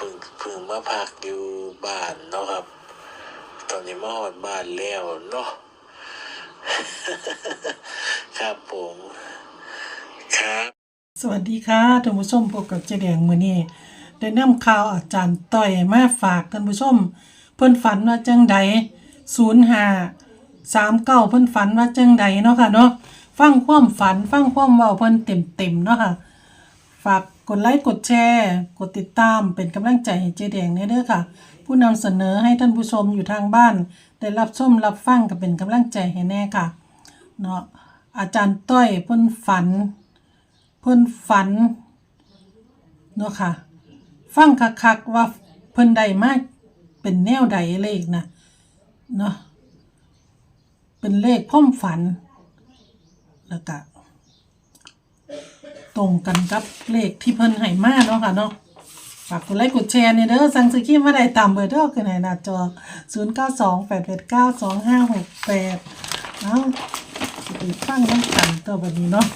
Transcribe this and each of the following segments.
พิ่งเพิ่งมาพักอยู่บ้านเนาะครับ ตอนนี้มาหอดบ้านแล้วเนาะครับผมครับสวัสดีค่ะท่านผู้ชมพบกับเจแดงมื้อนี้ได้นำข่าวอาจารย์ต้อยมาฝากท่านผู้ชม เพิ่นฝันว่าจังใด05 39เพิ่นฝันว่าจังใดเนาะค่ะเนาะฟังความฝันฟังความเว้าเพิ่นเต็มๆเนาะค่ะฝาก กดไลค์กดแชร์ กดติดตามเป็นกำลังใจให้เจแดงเนี่ยเด้อค่ะ ผู้นำเสนอให้ท่านผู้ชมอยู่ทางบ้าน ได้รับชมรับฟังก็เป็นกำลังใจให้แน่ค่ะเนาะอาจารย์ต้อยเพิ่นฝัน เพิ่นฝันเนาะค่ะ ฟังคักๆว่าเพิ่นได้มาเป็นแนวใดเลขนะเนาะเป็นเลขพ่อมฝันแล้วก็ ตรงกันกับเลขที่เพิ่นให้มาเนาะค่ะเนาะฝากกดไลค์กดแชร์เนี่ยเด้อสั่งซื้อครีมมาได้ตามเบอร์โทรขึ้นให้หน้าจอ 0928892568 เอ้าสิไปฟังน้ำกันตัวแบบนี้เนาะ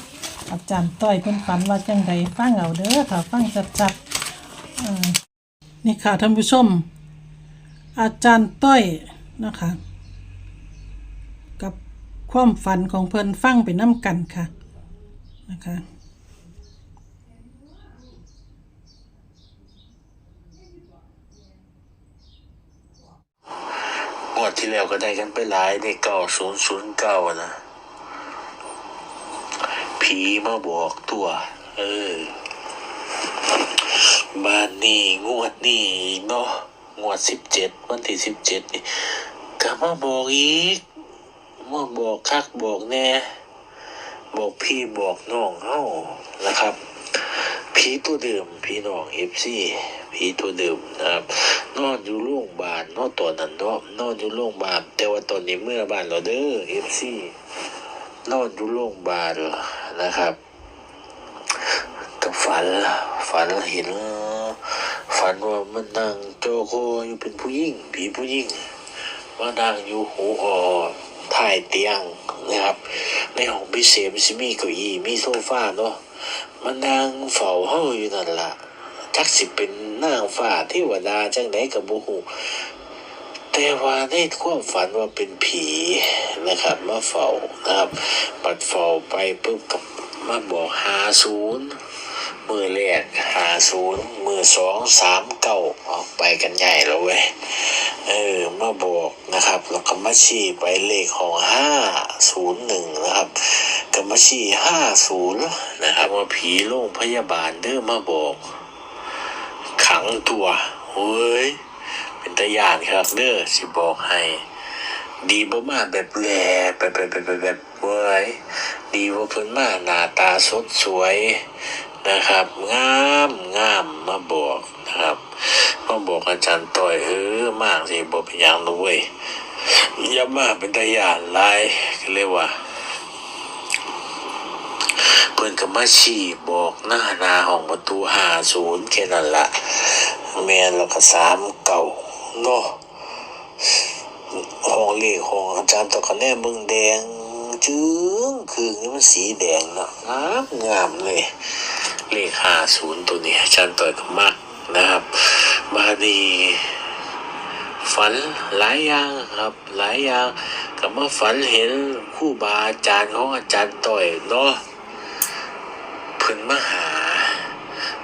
อาจารย์ต้อยเพิ่นฝันว่าจังใดฟังเอาเด้อค่ะฟังชัดๆอ่อนี่ค่ะท่านผู้ชม อาจารย์ต้อยนะคะ กับความฝันของเพิ่นฟังไปน้ำกันค่ะนะคะ งวดที่แล้วก็ได้กันไปหลายในเก้าศูนย์ศูนย์เก้านะ ผีมาบอกตัว เออบ้านนี่งวดนี่เนาะงวดสิบเจ็ดวันที่สิบเจ็ดนี่ก็มาบอกอีกมาบอกคักบอกแน่ บอกพี่บอกน้องเฮานะครับ ผีตัวเดิมพี่น้องเอฟซีผีตัวเดิมนะครับ นอนอยู่โรงพยาบาลนอนตอนนั้นเนาะนอนอยู่โรงพยาบาลแต่ว่าตอนนี้เมื่อบ้านเราเด้อเอฟซีนอนอยู่โรงพยาบาลนะครับก็ฝันฝันเห็นฝันว่ามันนั่งโจโคอยู่เป็นผู้หญิงผีผู้หญิงมานั่งอยู่หูหอถ่ายเตียงนะครับ ในห้องพิเศษมันสิมีเก้าอี้มีโซฟาเนาะ มานั่งเฝ้าเฮาอยู่นั่นล่ะจักสิเป็นนางฟ้าเทวดาจังไดก็บ่ฮู้แต่ว่าในความฝันว่าเป็นผีนะครับมาเฝ้านะครับปัดเฝ้าไปปุ๊บกับมาบอก50มือแรก50มือสองสามเก้าออกไปกันใหญ่แล้วเว้ยเออมาบอกนะครับแล้วก็มาชี้ไปเลขของห้าศูนย์หนึ่งนะครับ ก็มาชี้ห้าศูนย์นะครับว่าผีโรงพยาบาลเด้อมาบอก ขังตัวเฮ้ย เป็นตะยานครับเด้อสิบอกให้ ดีบ่มาแบบแหล่แบบแบบแบบแบบเว้ยดีว่าเพิ่นมาหน้าตาสดสวยนะครับ งามงามมาบอกนะครับมาบอกอาจารย์ต่อยเออมากสิบอกเป็นอย่างนู้วยอย่ามาเป็นตะยานหลายก็เรียกว่า พิ่นก็มาชี้บอกหน้านาห้องประตูหาศูนย์แค่นั้นละแม่นแล้วก็สามเก่าเนาะห้องเลขของอาจารย์ตะคะแนนมึงแดงจึ้งคือนี่มันสีแดงเนาะงามงามเลยเลขห้าศูนย์ตัวนี้อาจารย์ต่อยก็มักนะครับ มาดีฝันหลายอย่างครับ หลายอย่างก็มาฝันเห็นคู่บาอาจารย์ของอาจารย์ต่อยเนาะ เพิ่นมาหา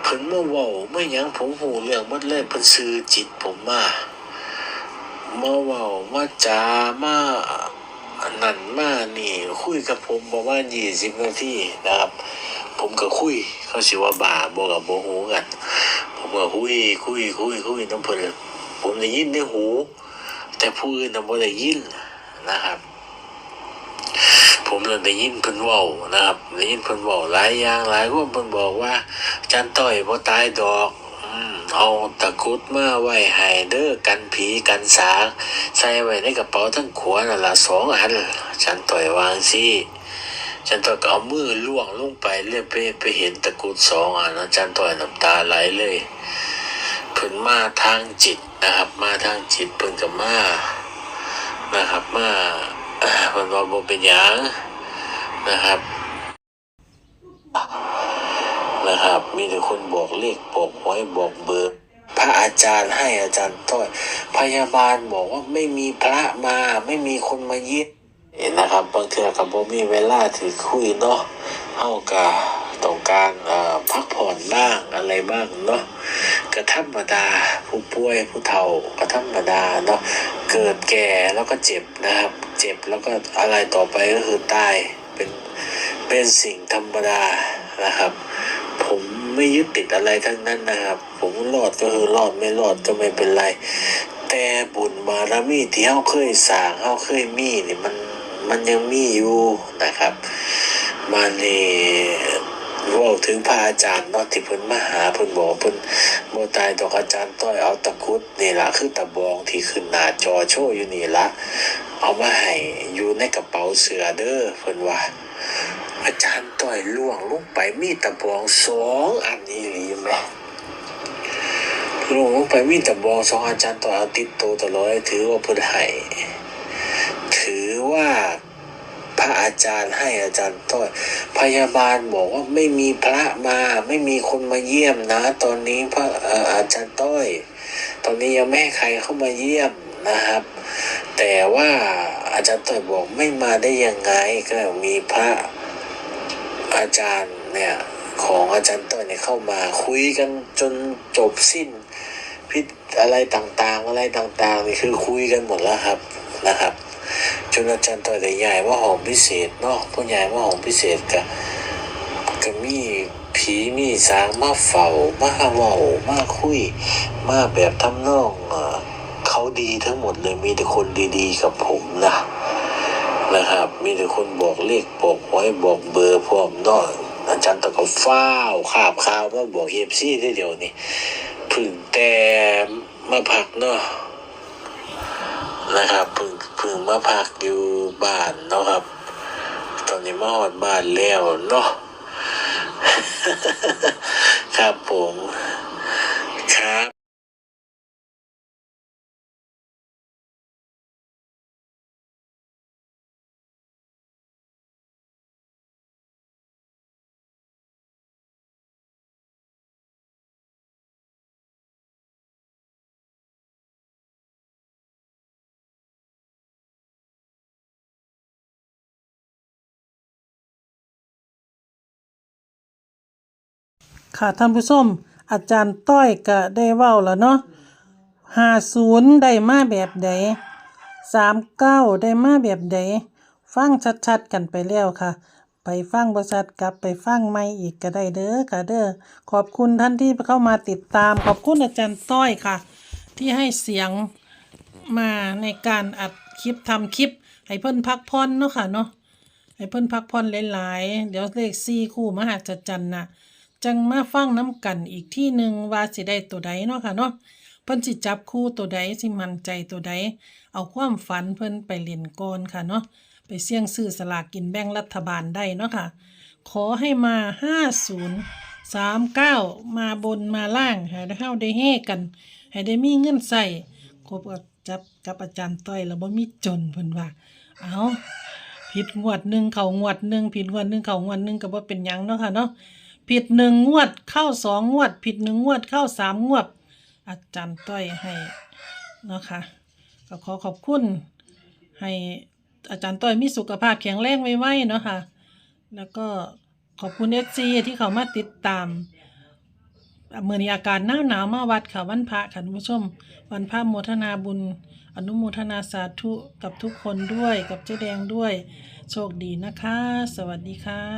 เพิ่นมาเว้าไม่ยังผมหูเรื่องหมดเลยเพิ่นซื้อจิตผมมามาเว้ามาจามานั่นมานี่ คุยกับผมประมาณยี่สิบนาทีนะครับ ผมก็คุย เขาสิว่าบ้าบอกกับโบหูกัน ผมก็คุยคุยคุยคุยน้ำเพลินผมได้ยินในหู แต่ผู้อื่นน่ะบ่ได้ยินนะครับ ผมเลยได้ยินเพิ่นว้านะครับได้ยินเพิ่นว้าหลายอย่างหลายคนเพิ่นบอกว่าจารย์ต้อยบ่ตายดอกเอาตะกุดมาไว้ให้เด้อกันผีกันสางใส่ไว้ในกระเป๋าทั้งขวนั่นละสองอันฉันต่อยวางสิฉันต่อยก็เอามือล่วงลงไปเรียบไปไปเห็นตะกุดสองอันอาจารย์ต่อยน้ำตาไหลเลยเพิ่นมาทางจิตนะครับ มาทางจิตเพิ่นก็มานะครับมา เอ่อเพิ่นว่าบ่เป็นหยังนะครับ นะครับ มีแต่คนบอกเลขบอกหวยบอกเบอร์พระอาจารย์ให้อาจารย์ต้อย พยาบาลบอกว่าไม่มีพระมา ไม่มีคนมาเยี่ยมเห็นนะครับ บางเทื่อกับผมมีเวลาถือคุยเนาะเฮากะ ต้องการพักผ่อนบ้างอะไรบ้างเนาะก็ธรรมดาผู้ป่วยผู้เฒ่าก็ธรรมดาเนาะเกิดแก่แล้วก็เจ็บนะครับ เจ็บแล้วก็อะไรต่อไปก็คือตายเป็นเป็นสิ่งธรรมดานะครับ ผมไม่ยึดติดอะไรทั้งนั้นนะครับ ผมรอดก็คือรอดไม่รอดก็ไม่เป็นไร แต่บุญบารมีที่เขาเคยสร้างเขาเคยมีนี่มันมันยังมีอยู่นะครับมานี่ ว่าถึงพระอาจารย์เนาะที่เพิ่นมาหาเพิ่นบอกเพิ่นบ่ตายดอกอาจารย์ต้อยเอาตะกุดนี่ล่ะคือตะบองที่ขึ้นหน้าจอโชว์อยู่นี่ละเอามาให้อยู่ในกระเป๋าเสื้อเด้อเพิ่นว่า อาจารย์ต้อยล่วงลงไปมีตะบองสองอันนี้หรือไมล่วงลงไปมีตะบองสองอาจารย์ต้อยเอาติดตัวตลอดถือว่าเพิ่นให้ถือว่า พระอาจารย์ให้อาจารย์ต้อยพยาบาลบอกว่าไม่มีพระมา ไม่มีคนมาเยี่ยมนะ ตอนนี้พระเอออาจารย์ต้อย ตอนนี้ยังไม่ให้ใครเข้ามาเยี่ยมนะครับ แต่ว่าอาจารย์ต้อยบอกไม่มาได้ยังไงก็มีพระอาจารย์เนี่ยของอาจารย์ต้อยเนี่ยเข้ามาคุยกันจนจบสิ้นพิษอะไรต่างๆ อะไรต่างๆนี่คือคุยกันหมดแล้วครับนะครับ นอาจารย์ต้อยได้ย้ายว่าหองพิเศษเนาะพอย้ายว่าหองพิเศษก็ก็มีผีมีสางมาเฝ้ามาเว้ามาคุย มาแบบทำนองเขาดีทั้งหมดเลยมีแต่คนดีๆกับผมนะนะครับ มีแต่คนบอกเลขบอกหวยบอกเบอร์พร้อมเนาะอาจารย์ตะก็ฟ้าวขาบข่าวมาบอกเอฟซีได้เดียวนี้พึ่งแต่มาพักเนาะนะครับพึ่ง พึ่งมาพักอยู่บ้านเนาะครับ ตอนนี้มาหอดบ้านแล้วเนาะครับผม ค่ะท่านผู้ชมอาจารย์ต้อยก็ได้เว้าแล้วเนาะห้าศูนย์ได้มาแบบใดสามเก้าได้มาแบบใดฟังชัดๆกันไปแล้วค่ะ ไปฟังบริษัทกลับไปฟังไม่อีกก็ได้เด้อค่ะเด้อขอบคุณท่านที่เข้ามาติดตาม ขอบคุณอาจารย์ต้อยค่ะ ที่ให้เสียงมาในการอัดคลิปทำคลิป ให้เพิ่นพักผ่อนเนาะค่ะเนาะให้เพิ่นพักผ่อนหลายๆ เดี๋ยวเลขสี่คู่มหัศจรรย์น่ะ จังมาฟังน้ำกันอีกที่หนึ่งว่าสิได้ตัวใดเนาะค่ะเนาะเพิ่นสิจับคู่ตัวใดสิมั่นใจตัวใด เอาความฝันเพิ่นไปเล่นก่อนค่ะเนาะไปเสี่ยงซื้อสลากกินแบ่งรัฐบาลได้เนาะค่ะ ขอให้มา 50 39 มาบนมาล่างให้ได้เฮาได้เฮกัน ให้ได้มีเงินใส่ครบกับจับกับอาจารย์ต้อยแล้วบ่มีจนเพิ่นว่า เอาผิดงวดหนึ่งเขางวดหนึ่งผิดงวดหนึ่งเขางวดหนึ่งก็บ่เป็นหยังเนาะค่ะเนาะ ผิดหนึ่งงวด เข้าสองงวด ผิดหนึ่งงวด เข้าสามงวด อาจารย์ต้อยให้นะคะก็ขอขอบคุณให้อาจารย์ต้อยมีสุขภาพแข็งแรงไว้ๆเนาะค่ะ แล้วก็ขอบคุณเอซีที่เขามาติดตามเมื่อนี้อากาศหนาวหนาวมาวัดค่ะวันพระค่ะคุณผู้ชม วันพระโมทนาบุญ อนุโมทนาสาธุกับทุกคนด้วยกับเจ๊แดงด้วย โชคดีนะคะ สวัสดีค่ะ